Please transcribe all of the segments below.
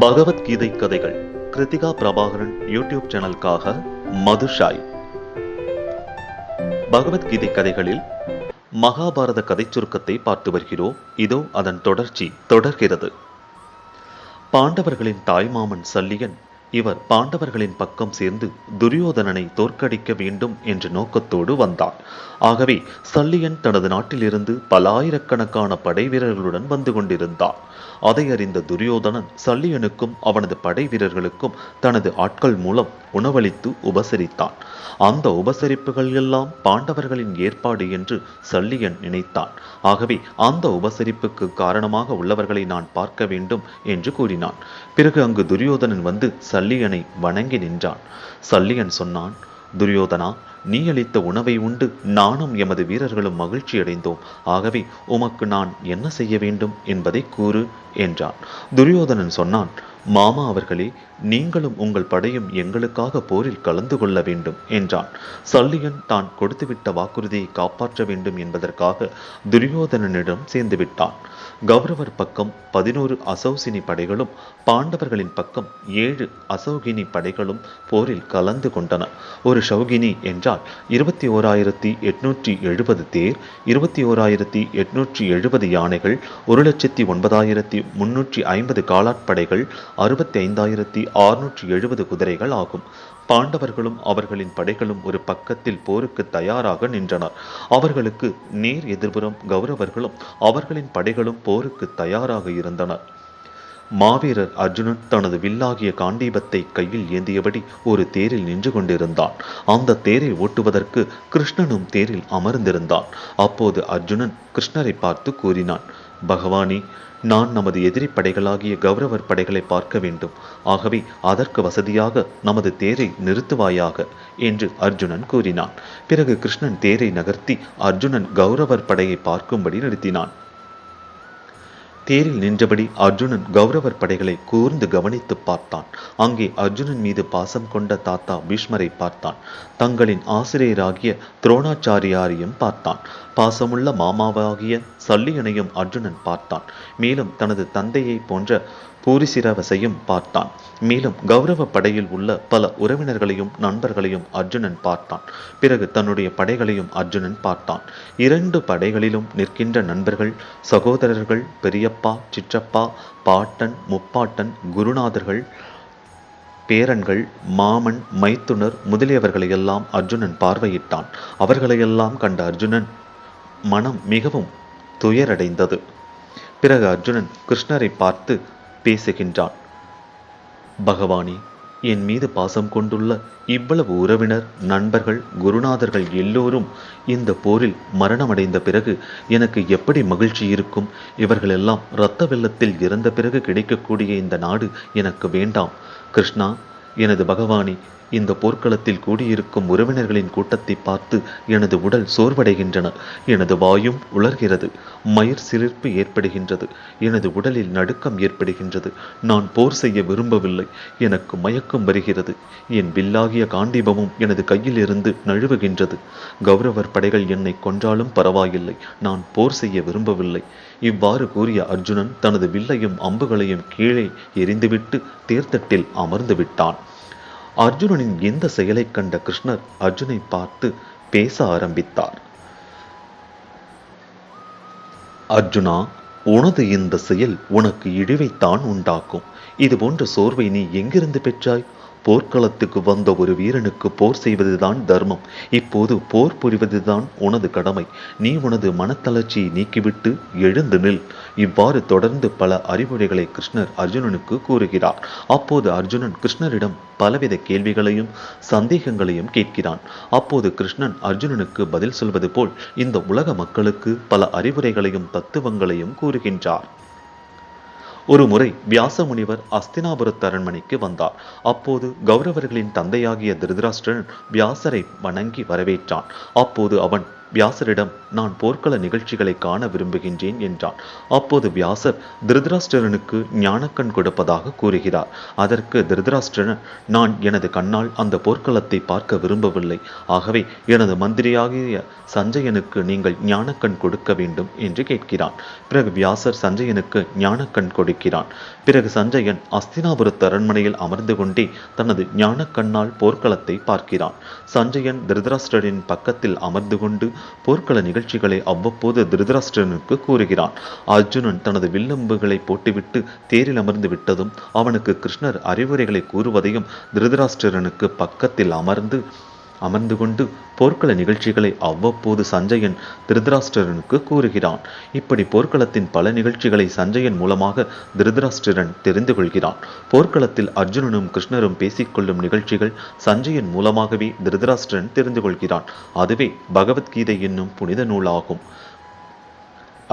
பகவத்கீதை கதைகள் கிருத்திகா பிரபாகரன் யூடியூப் சேனலுக்காக மதுஷாய் பகவத்கீதை கதைகளில் மகாபாரத கதை சுருக்கத்தை பார்த்து வருகிறோம். இதோ அதன் தொடர்ச்சி தொடர்கிறது. பாண்டவர்களின் தாய்மாமன் சல்லியன் இவர் பாண்டவர்களின் பக்கம் சேர்ந்து துரியோதனனை தோற்கடிக்க வேண்டும் என்ற நோக்கத்தோடு வந்தார். ஆகவே சல்லியன் தனது நாட்டிலிருந்து பல ஆயிரக்கணக்கான படை வீரர்களுடன் வந்து கொண்டிருந்தார். அதை அறிந்த துரியோதனன் சல்லியனுக்கும் அவனது படை வீரர்களுக்கும் தனது ஆட்கள் மூலம் உணவளித்து உபசரித்தான். அந்த உபசரிப்புகள் எல்லாம் பாண்டவர்களின் ஏற்பாடு என்று சல்லியன் நினைத்தான். ஆகவே அந்த உபசரிப்புக்கு காரணமாக உள்ளவர்களை நான் பார்க்க வேண்டும் என்று கூறினான். பிறகு அங்கு துரியோதனன் வந்து சல்லியனை வணங்கி நின்றான். சல்லியன் சொன்னான் துரியோதனா நீ அளித்த உணவை உண்டு. நானும் எமது வீரர்களும் மகிழ்ச்சி அடைந்தோம். ஆகவே உமக்கு நான் என்ன செய்ய வேண்டும் என்பதை கூறு என்றான். துரியோதனன் சொன்னான் மாமா அவர்களே நீங்களும் உங்கள் படையும் எங்களுக்காக போரில் கலந்து கொள்ள வேண்டும் என்றான். சல்லியன் தான் கொடுத்துவிட்ட வாக்குறுதியை காப்பாற்ற வேண்டும் என்பதற்காக துரியோதனனிடம் சேர்ந்து விட்டான். கௌரவர் பக்கம் பதினோரு அசௌசினி படைகளும் பாண்டவர்களின் பக்கம் ஏழு அசௌகினி படைகளும் போரில் கலந்து கொண்டன. ஒரு ஷௌகினி என்றால் இருபத்தி ஓராயிரத்தி எட்நூற்றி எழுபது தேர் இருபத்தி ஓராயிரத்தி எட்நூற்றி எழுபது யானைகள் ஒரு லட்சத்தி ஒன்பதாயிரத்தி முன்னூற்றி ஐம்பது காலாட்படைகள் அறுபத்தி ஐந்தாயிரத்தி அறுநூற்றி எழுபது குதிரைகள் ஆகும். பாண்டவர்களும் அவர்களின் படைகளும் ஒரு பக்கத்தில் போருக்கு தயாராக நின்றனர். அவர்களுக்கு நேர் எதிர்புறம் கௌரவர்களும் அவர்களின் படைகளும் போருக்கு தயாராக இருந்தனர். மாவீரர் அர்ஜுனன் தனது வில்லாகிய காண்டீபத்தை கையில் ஏந்தியபடி ஒரு தேரில் நின்று கொண்டிருந்தான். அந்த தேரை ஓட்டுவதற்கு கிருஷ்ணனும் தேரில் அமர்ந்திருந்தான். அப்போது அர்ஜுனன் கிருஷ்ணரை பார்த்து கூறினான் பகவானே நான் நமது எதிரி படைகளாகிய கௌரவர் படைகளை பார்க்க வேண்டும். ஆகவே அதற்கு வசதியாக நமது தேரை நிறுத்துவாயாக என்று அர்ஜுனன் கூறினான். பிறகு கிருஷ்ணன் தேரை நகர்த்தி அர்ஜுனன் கௌரவர் படையை பார்க்கும்படி நிறுத்தினான். தேரில் நின்றபடி அர்ஜுனன் கௌரவர் படைகளை கூர்ந்து கவனித்து பார்த்தான். அங்கே அர்ஜுனன் மீது பாசம் கொண்ட தாத்தா பீஷ்மரை பார்த்தான். தங்களின் ஆசிரியராகிய துரோணாச்சாரியாரையும் பார்த்தான். பாசமுள்ள மாமாவாகிய சல்லியனையும் அர்ஜுனன் பார்த்தான். மேலும் தனது தந்தையை போன்ற பூரிசிரவசையும் பார்த்தான். மேலும் கௌரவ படையில் உள்ள பல உறவினர்களையும் நண்பர்களையும் அர்ஜுனன் பார்த்தான். பிறகு தன்னுடைய படைகளையும் அர்ஜுனன் பார்த்தான். இரண்டு படைகளிலும் நிற்கின்ற நண்பர்கள் சகோதரர்கள் பெரியப்பா சிற்றப்பா பாட்டன் முப்பாட்டன் குருநாதர்கள் பேரன்கள் மாமன் மைத்துனர் முதலியவர்களையெல்லாம் அர்ஜுனன் பார்வையிட்டான். அவர்களையெல்லாம் கண்ட அர்ஜுனன் மனம் மிகவும் துயரடைந்தது. பிறகு அர்ஜுனன் கிருஷ்ணரை பார்த்து பேசுகின்றான். பகவானே என் மீது பாசம் கொண்டுள்ள இவ்வளவு உறவினர் நண்பர்கள் குருநாதர்கள் எல்லோரும் இந்த போரில் மரணமடைந்த பிறகு எனக்கு எப்படி மகிழ்ச்சி இருக்கும்? இவர்களெல்லாம் இரத்த வெள்ளத்தில் இறந்த பிறகு கிடைக்கக்கூடிய இந்த நாடு எனக்கு வேண்டாம். கிருஷ்ணா எனது பகவானி இந்த போர்க்களத்தில் கூடியிருக்கும் உறவினர்களின் கூட்டத்தை பார்த்து எனது உடல் சோர்வடைகின்றன. எனது வாயும் உலர்கிறது. மயிர் சிரிப்பு ஏற்படுகின்றது. எனது உடலில் நடுக்கம் ஏற்படுகின்றது. நான் போர் செய்ய விரும்பவில்லை. எனக்கு மயக்கம் வருகிறது. என் வில்லாகிய காண்டீபமும் எனது கையில் இருந்து நழுவுகின்றது. கௌரவர் படைகள் என்னை கொன்றாலும் பரவாயில்லை. நான் போர் செய்ய விரும்பவில்லை. இவ்வாறு கூறிய அர்ஜுனன் தனது வில்லையும் அம்புகளையும் கீழே எரிந்துவிட்டு தேர்தட்டில் அமர்ந்து விட்டான் அர்ஜுனனின் இந்த செயலைக் கண்ட கிருஷ்ணர் அர்ஜுனை பார்த்து பேச ஆரம்பித்தார். அர்ஜுனா உனது இந்த செயல் உனக்கு இழிவைத்தான் உண்டாக்கும். இது போன்ற சோர்வை நீ எங்கிருந்து பெற்றாய்? போர்க்களத்துக்கு வந்த ஒரு வீரனுக்கு போர் செய்வதுதான் தர்மம். இப்போது போர் புரிவதுதான் உனது கடமை. நீ உனது மனத்தளர்ச்சியை நீக்கிவிட்டு எழுந்து நில். இவ்வாறு தொடர்ந்து பல அறிவுரைகளை கிருஷ்ணர் அர்ஜுனனுக்கு கூறுகிறார். அப்போது அர்ஜுனன் கிருஷ்ணரிடம் பலவித கேள்விகளையும் சந்தேகங்களையும் கேட்கிறான். அப்போது கிருஷ்ணன் அர்ஜுனனுக்கு பதில் சொல்வது போல் இந்த உலக மக்களுக்கு பல அறிவுரைகளையும் தத்துவங்களையும் கூறுகின்றார். ஒரு முறை வியாச முனிவர் அஸ்தினாபுரத் அரண்மனைக்கு வந்தார். அப்போது கௌரவர்களின் தந்தையாகிய திருதராஷ்டிரன் வியாசரை வணங்கி வரவேற்றான். அப்போது அவன் வியாசரிடம் நான் போர்க்கள நிகழ்ச்சிகளை காண விரும்புகின்றேன் என்றான். அப்போது வியாசர் திருதராஷ்டிரனுக்கு ஞானக்கண் கொடுப்பதாக கூறுகிறார். அதற்கு திருதராஷ்டிரன் நான் எனது கண்ணால் அந்த போர்க்களத்தை பார்க்க விரும்பவில்லை. ஆகவே எனது மந்திரியாகிய சஞ்சயனுக்கு நீங்கள் ஞானக்கண் கொடுக்க வேண்டும் என்று கேட்கிறான். பிறகு வியாசர் சஞ்சயனுக்கு ஞானக்கண் கொடுக்கிறான். பிறகு சஞ்சயன் அஸ்தினாபுரத்து அரண்மனையில் அமர்ந்து கொண்டே தனது ஞானக்கண்ணால் போர்க்களத்தை பார்க்கிறான். சஞ்சயன் திருதராஷ்டிரனின் பக்கத்தில் அமர்ந்து கொண்டு போர்க்கள நிகழ்ச்சிகளை அவ்வப்போது திருதராஷ்டிரனுக்கு கூறுகிறான் அர்ஜுனன் தனது வில்லம்புகளை போட்டுவிட்டு தேரில் அமர்ந்து விட்டதும் அவனுக்கு கிருஷ்ணர் அறிவுரைகளை கூறுவதையும் திருதராஷ்டிரனுக்கு பக்கத்தில் அமர்ந்து அமர்ந்து கொண்டு போர்க்கள நிகழ்ச்சிகளை அவ்வப்போது சஞ்சயன் திருதராஷ்டிரனுக்கு கூறுகிறான். இப்படி போர்க்களத்தின் பல நிகழ்ச்சிகளை சஞ்சயன் மூலமாக திருதராஷ்டிரன் தெரிந்து கொள்கிறான். போர்க்களத்தில் அர்ஜுனனும் கிருஷ்ணரும் பேசிக்கொள்ளும் நிகழ்ச்சிகள் சஞ்சயன் மூலமாகவே திருதராஷ்டிரன் தெரிந்து கொள்கிறான். அதுவே பகவத்கீதை என்னும் புனித நூலாகும்.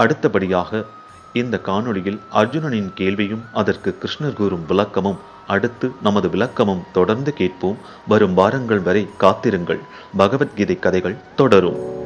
அடுத்தபடியாக இந்த காணொளியில் அர்ஜுனனின் கேள்வியும் அதற்கு கிருஷ்ணர் கூறும் விளக்கமும் அடுத்து நமது விளக்கமும் தொடர்ந்து கேட்போம். வரும் வாரங்கள் வரை காத்திருங்கள். பகவத்கீதை கதைகள் தொடரும்.